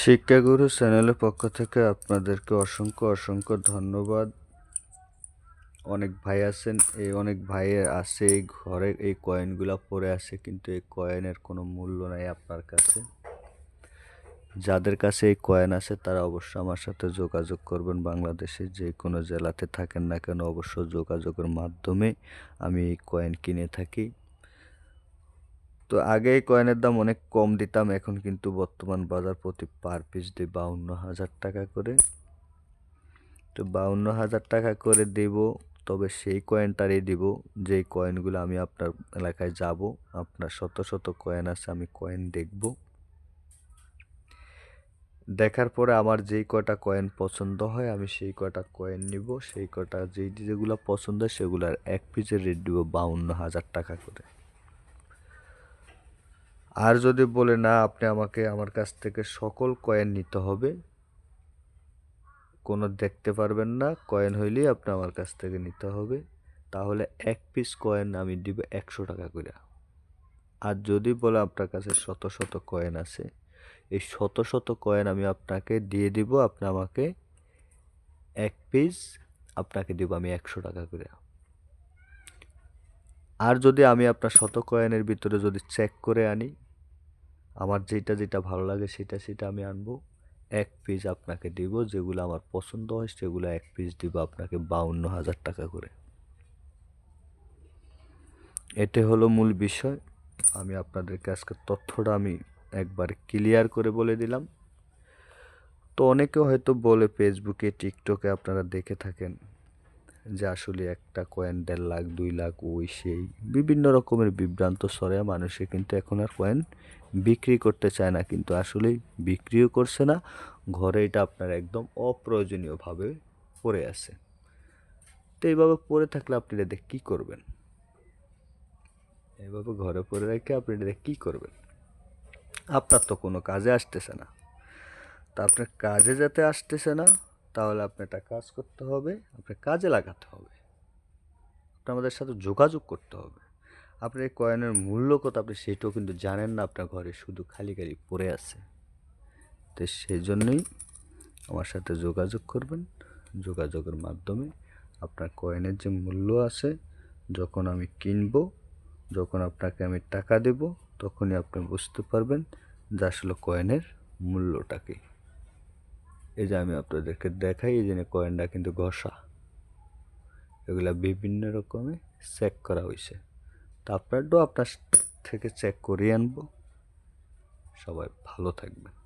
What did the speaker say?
শিক্ষাগুরু চ্যানেলের পক্ষ থেকে আপনাদেরকে অসংখ্য অসংখ্য ধন্যবাদ। অনেক ভাই আছেন, এই অনেক ভাইয়ের আছে, এই ঘরে এই কয়েনগুলো পড়ে আছে, কিন্তু এই কয়েনের কোনো মূল্য নাই আপনার কাছে। যাদের কাছে এই কয়েন আছে, তারা অবশ্যই আমার সাথে যোগাযোগ করবেন বাংলাদেশে। যে কোনো জেলাতে থাকেন না কেন, অবশ্য যোগাযোগের মাধ্যমে আমি এই কয়েন কিনে থাকি। তো আগে কয়েনের দাম অনেক কম দিতাম, এখন কিন্তু বর্তমান বাজার প্রতি পার পিস দিই বাউন্ন হাজার টাকা করে। তো বাউন্ন হাজার টাকা করে দেব, তবে সেই কয়েনটারই দিব, যেই কয়েনগুলো আমি আপনার এলাকায় যাব, আপনার শত শত কয়েন আছে আমি কয়েন দেখব। দেখার পরে আমার যেই কয়টা কয়েন পছন্দ হয়, আমি সেই কয়টা কয়েন নিব, সেই কয়টা যেই যেগুলো পছন্দ হয় সেগুলোর এক পিসের রেট দিব বাউন্ন হাজার টাকা করে। আর যদি বলে, না, আপনি আমাকে, আমার কাছ থেকে সকল কয়েন নিতে হবে, কোনো দেখতে পারবেন না, কয়েন হইলেই আপনি আমার কাছ থেকে নিতে হবে। তাহলে এক পিস কয়েন আমি দিব একশো টাকা করে আর যদি বলে আপনার কাছে শত শত কয়েন আছে, এই শত শত কয়েন আমি আপনাকে দিয়ে দিব, আপনি আমাকে এক পিস আপনাকে দিব আমি একশো টাকা করে আর যদি আমি আপনার শত কয়েনের ভিতরে যদি চেক করে আনি আমার যেটা যেটা ভালো লাগে সেটা সেটা আমি আনব। এক পিস আপনাকে দিব, যেগুলো আমার পছন্দ হয় সেগুলো এক পিস দিব আপনাকে বাউন্ন হাজার টাকা করে। এতে হলো মূল বিষয়। আমি আপনাদেরকে আজকে তথ্যটা আমি একবার ক্লিয়ার করে বলে দিলাম। তো অনেকে হয়তো বলে ফেসবুকে টিকটকে আপনারা দেখে থাকেন। যে আসলে একটা কয়েন দেড় লাখ, দুই লাখ, ওই সেই। বিভিন্ন রকমের বিভ্রান্ত স্বরে মানুষে কিন্তু এখন আর কয়েন বিক্রি করতে চায় না। কিন্তু আসলেই বিক্রিও করছে না, ঘরে এটা আপনার একদম অপ্রয়োজনীয়ভাবে পড়ে আছে। তো এইভাবে পড়ে থাকলে আপনি এটা কী করবেন? এইভাবে ঘরে পড়ে রেখে আপনি এটা কী করবেন? আপনার তো কোনো কাজে আসতেছে না। তা আপনার কাজে যাতে আসতেছে না তাহলে আপনি একটা কাজ করতে হবে, আপনার কাজে লাগাতে হবে। আপনি আমাদের সাথে যোগাযোগ করতে হবে। আপনার এই কয়েনের মূল্য কত আপনি সেটাও কিন্তু জানেন না, আপনার ঘরে শুধু খালি খালি পড়ে আছে। তো সেই জন্যই আমার সাথে যোগাযোগ করবেন। যোগাযোগের মাধ্যমে আপনার কয়েনের যে মূল্য আছে, যখন আমি কিনব, যখন আপনাকে আমি টাকা দেব, তখনই আপনি বুঝতে পারবেন যে আসলে কয়েনের মূল্যটা কী। এই যে আমি আপনাদেরকে দেখাই, এই জন্য কয়েনটা কিন্তু ঘষা। এগুলা বিভিন্ন রকমে চেক করা হয়েছে তা আপনার থেকে চেক করিয়ে আনব। সবাই ভালো থাকবেন।